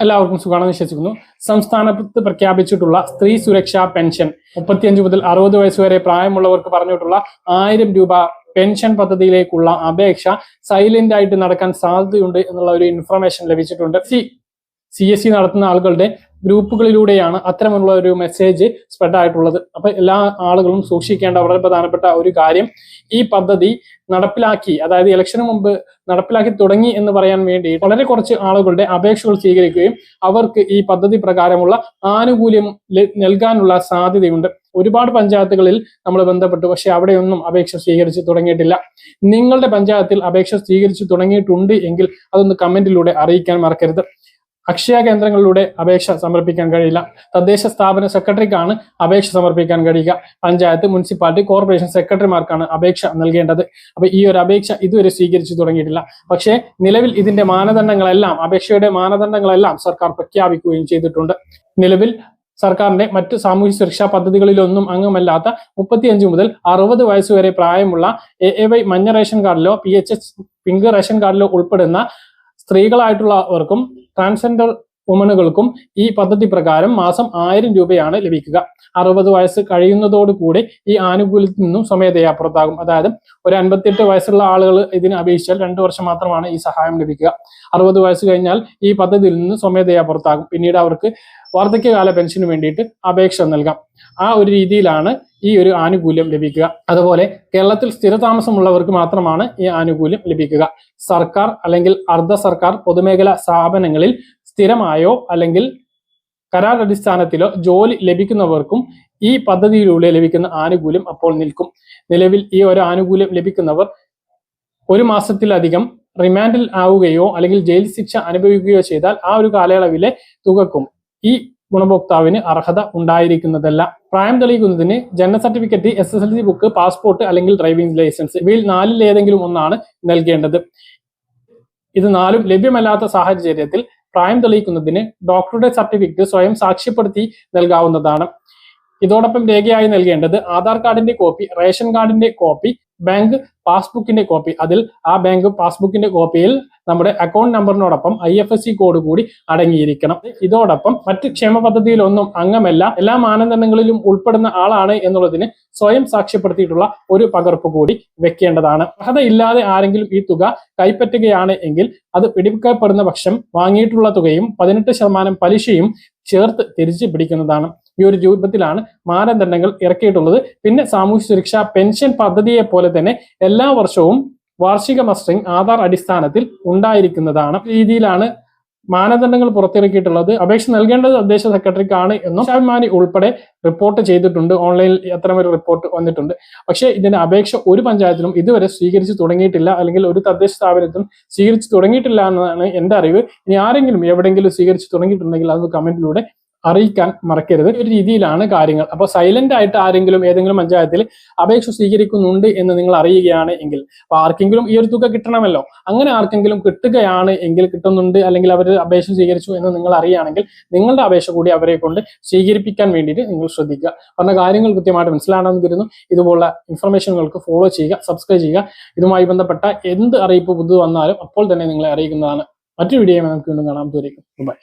എല്ലാവർക്കും സുഖമാണെന്ന് വിശ്വസിക്കുന്നു. സംസ്ഥാനത്ത് പ്രഖ്യാപിച്ചിട്ടുള്ള സ്ത്രീ സുരക്ഷാ പെൻഷൻ മുപ്പത്തിയഞ്ച് മുതൽ അറുപത് വയസ്സ് വരെ പ്രായമുള്ളവർക്ക് പറഞ്ഞിട്ടുള്ള ആയിരം രൂപ പെൻഷൻ പദ്ധതിയിലേക്കുള്ള അപേക്ഷ സൈലന്റ് ആയിട്ട് നടക്കാൻ സാധ്യതയുണ്ട് എന്നുള്ള ഒരു ഇൻഫർമേഷൻ ലഭിച്ചിട്ടുണ്ട്. സി സി എസ് സി നടത്തുന്ന ആളുകളുടെ ഗ്രൂപ്പുകളിലൂടെയാണ് അത്തരമുള്ള ഒരു മെസ്സേജ് സ്പ്രെഡ് ആയിട്ടുള്ളത്. അപ്പൊ എല്ലാ ആളുകളും സൂക്ഷിക്കേണ്ട വളരെ പ്രധാനപ്പെട്ട ഒരു കാര്യം ഈ പദ്ധതി നടപ്പിലാക്കി അതായത് ഇലക്ഷന് മുമ്പ് നടപ്പിലാക്കി തുടങ്ങി എന്ന് പറയാൻ വേണ്ടി വളരെ കുറച്ച് ആളുകളുടെ അപേക്ഷകൾ സ്വീകരിക്കുകയും അവർക്ക് ഈ പദ്ധതി പ്രകാരമുള്ള ആനുകൂല്യം നൽകാനുള്ള സാധ്യതയുണ്ട്. ഒരുപാട് പഞ്ചായത്തുകളിൽ നമ്മൾ ബന്ധപ്പെട്ടു പക്ഷെ അവിടെയൊന്നും അപേക്ഷ സ്വീകരിച്ച് തുടങ്ങിയിട്ടില്ല. നിങ്ങളുടെ പഞ്ചായത്തിൽ അപേക്ഷ സ്വീകരിച്ചു തുടങ്ങിയിട്ടുണ്ട് എങ്കിൽ അതൊന്ന് കമന്റിലൂടെ അറിയിക്കാൻ മറക്കരുത്. അക്ഷയ കേന്ദ്രങ്ങളിലൂടെ അപേക്ഷ സമർപ്പിക്കാൻ കഴിയില്ല. തദ്ദേശ സ്ഥാപന സെക്രട്ടറിക്കാണ് അപേക്ഷ സമർപ്പിക്കാൻ കഴിയുക. പഞ്ചായത്ത് മുനിസിപ്പാലിറ്റി കോർപ്പറേഷൻ സെക്രട്ടറിമാർക്കാണ് അപേക്ഷ നൽകേണ്ടത്. അപ്പൊ ഈ ഒരു അപേക്ഷ ഇതുവരെ സ്വീകരിച്ചു തുടങ്ങിയിട്ടില്ല. പക്ഷേ നിലവിൽ ഇതിന്റെ മാനദണ്ഡങ്ങളെല്ലാം അപേക്ഷയുടെ മാനദണ്ഡങ്ങളെല്ലാം സർക്കാർ പ്രഖ്യാപിക്കുകയും ചെയ്തിട്ടുണ്ട്. നിലവിൽ സർക്കാരിന്റെ മറ്റ് സാമൂഹ്യ സുരക്ഷാ പദ്ധതികളിലൊന്നും അംഗമല്ലാത്ത മുപ്പത്തിയഞ്ച് മുതൽ അറുപത് വയസ്സ് വരെ പ്രായമുള്ള എ എ വൈ മഞ്ഞ ration കാർഡിലോ P H S pink ration കാർഡിലോ ഉൾപ്പെടുന്ന സ്ത്രീകളായിട്ടുള്ളവർക്കും ട്രാൻസ്ജെൻഡർ വുമണുകൾക്കും ഈ പദ്ധതി പ്രകാരം മാസം ആയിരം രൂപയാണ് ലഭിക്കുക. അറുപത് വയസ്സ് കഴിയുന്നതോടുകൂടി ഈ ആനുകൂല്യത്തിൽ നിന്നും സ്വമേധയാ പുറത്താകും അതായത് ഒരു അൻപത്തിയെട്ട് വയസ്സുള്ള ആളുകൾ ഇതിന് അപേക്ഷിച്ചാൽ രണ്ടു വർഷം മാത്രമാണ് ഈ സഹായം ലഭിക്കുക. അറുപത് വയസ്സ് കഴിഞ്ഞാൽ ഈ പദ്ധതിയിൽ നിന്ന് സ്വമേധയാ പുറത്താകും പിന്നീട് അവർക്ക് വാർദ്ധക്യകാല പെൻഷന് വേണ്ടിയിട്ട് അപേക്ഷ നൽകാം. ആ ഒരു രീതിയിലാണ് ഈ ഒരു ആനുകൂല്യം ലഭിക്കുക. അതുപോലെ കേരളത്തിൽ സ്ഥിരതാമസമുള്ളവർക്ക് മാത്രമാണ് ഈ ആനുകൂല്യം ലഭിക്കുക. സർക്കാർ അല്ലെങ്കിൽ അർദ്ധ സർക്കാർ പൊതുമേഖലാ സ്ഥാപനങ്ങളിൽ സ്ഥിരമായോ അല്ലെങ്കിൽ കരാർ അടിസ്ഥാനത്തിലോ ജോലി ലഭിക്കുന്നവർക്കും ഈ പദ്ധതിയിലൂടെ ലഭിക്കുന്ന ആനുകൂല്യം അപ്പോൾ നിൽക്കും. നിലവിൽ ഈ ഒരു ആനുകൂല്യം ലഭിക്കുന്നവർ ഒരു മാസത്തിലധികം റിമാൻഡിൽ ആവുകയോ അല്ലെങ്കിൽ ജയിൽ ശിക്ഷ അനുഭവിക്കുകയോ ചെയ്താൽ ആ ഒരു കാലയളവിലെ തുകക്കും. ഈ ഗുണഭോക്താവിന് അർഹത ഉണ്ടായിരിക്കുന്നതല്ല. പ്രായം തെളിയിക്കുന്നതിന് ജനന certificate S S L C book passport അല്ലെങ്കിൽ ഡ്രൈവിംഗ് ലൈസൻസ് ഇവയിൽ നാലിൽ ഏതെങ്കിലും ഒന്നാണ് നൽകേണ്ടത്. ഇത് നാലും ലഭ്യമല്ലാത്ത സാഹചര്യത്തിൽ പ്രായം തെളിയിക്കുന്നതിന് ഡോക്ടറുടെ സർട്ടിഫിക്കറ്റ് സ്വയം സാക്ഷ്യപ്പെടുത്തി നൽകാവുന്നതാണ്. ഇതോടൊപ്പം രേഖയായി നൽകേണ്ടത് ആധാർ കാർഡിന്റെ കോപ്പി റേഷൻ കാർഡിന്റെ കോപ്പി ബാങ്ക് പാസ്ബുക്കിന്റെ കോപ്പി. അതിൽ ആ ബാങ്ക് പാസ്ബുക്കിന്റെ കോപ്പിയിൽ നമ്മുടെ account നമ്പറിനോടൊപ്പം I F S C code കൂടി അടങ്ങിയിരിക്കണം. ഇതോടൊപ്പം മറ്റ് ക്ഷേമ പദ്ധതിയിലൊന്നും അംഗമല്ല. എല്ലാ മാനദണ്ഡങ്ങളിലും ഉൾപ്പെടുന്ന ആളാണ് എന്നുള്ളതിന് സ്വയം സാക്ഷ്യപ്പെടുത്തിയിട്ടുള്ള ഒരു പകർപ്പ് കൂടി വെക്കേണ്ടതാണ്. അർഹത ഇല്ലാതെ ആരെങ്കിലും ഈ തുക കൈപ്പറ്റുകയാണ് എങ്കിൽ അത് പിടിക്കപ്പെടുന്ന പക്ഷം വാങ്ങിയിട്ടുള്ള തുകയും പതിനെട്ട് ശതമാനം പലിശയും ചേർത്ത് തിരിച്ചു പിടിക്കുന്നതാണ്. ഈ ഒരു രൂപത്തിലാണ് മാനദണ്ഡങ്ങൾ ഇറക്കിയിട്ടുള്ളത്. പിന്നെ സാമൂഹ്യ സുരക്ഷാ പെൻഷൻ പദ്ധതിയെ പോലെ തന്നെ എല്ലാ വർഷവും വാർഷിക മസ്റ്ററിംഗ് ആധാർ അടിസ്ഥാനത്തിൽ ഉണ്ടായിരിക്കുന്നതാണ്. രീതിയിലാണ് മാനദണ്ഡങ്ങൾ പുറത്തിറക്കിയിട്ടുള്ളത്. അപേക്ഷ നൽകേണ്ടത് തദ്ദേശ സെക്രട്ടറിക്കാണ് എന്നും അഭിമാനി ഉൾപ്പെടെ റിപ്പോർട്ട് ചെയ്തിട്ടുണ്ട്. ഓൺലൈനിൽ അത്തരമൊരു റിപ്പോർട്ട് വന്നിട്ടുണ്ട്. പക്ഷേ ഇതിന്റെ അപേക്ഷ ഒരു പഞ്ചായത്തിലും ഇതുവരെ സ്വീകരിച്ചു തുടങ്ങിയിട്ടില്ല. അല്ലെങ്കിൽ ഒരു തദ്ദേശ സ്ഥാപനത്തിലും സ്വീകരിച്ചു തുടങ്ങിയിട്ടില്ല എന്നതാണ് എന്റെ അറിവ്. ഇനി ആരെങ്കിലും എവിടെയെങ്കിലും സ്വീകരിച്ചു തുടങ്ങിയിട്ടുണ്ടെങ്കിൽ അത് കമന്റിലൂടെ അറിയിക്കാൻ മറക്കരുത്. ഒരു രീതിയിലാണ് കാര്യങ്ങൾ. അപ്പോൾ സൈലന്റ് ആയിട്ട് ആരെങ്കിലും ഏതെങ്കിലും പഞ്ചായത്തിൽ അപേക്ഷ സ്വീകരിക്കുന്നുണ്ട് എന്ന് നിങ്ങൾ അറിയുകയാണ് എങ്കിൽ അപ്പൊ ആർക്കെങ്കിലും ഈ ഒരു തുക കിട്ടണമല്ലോ. അങ്ങനെ ആർക്കെങ്കിലും കിട്ടുകയാണ് എങ്കിൽ കിട്ടുന്നുണ്ട് അല്ലെങ്കിൽ അവർ അപേക്ഷ സ്വീകരിച്ചു എന്ന് നിങ്ങൾ അറിയുകയാണെങ്കിൽ നിങ്ങളുടെ അപേക്ഷ കൂടി അവരെ കൊണ്ട് സ്വീകരിപ്പിക്കാൻ വേണ്ടിയിട്ട് നിങ്ങൾ ശ്രദ്ധിക്കുക. പറഞ്ഞ കാര്യങ്ങൾ കൃത്യമായിട്ട് മനസ്സിലാണെന്ന് കരുതുന്നു. ഇതുപോലുള്ള ഇൻഫർമേഷനുകൾക്ക് ഫോളോ ചെയ്യുക സബ്സ്ക്രൈബ് ചെയ്യുക. ഇതുമായി ബന്ധപ്പെട്ട എന്ത് അറിയിപ്പ് പുതു വന്നാലും അപ്പോൾ തന്നെ നിങ്ങളെ അറിയിക്കുന്നതാണ്. മറ്റൊരു വീഡിയോ നമുക്ക് വീണ്ടും കാണാം. ദൂരേക്കും ബൈ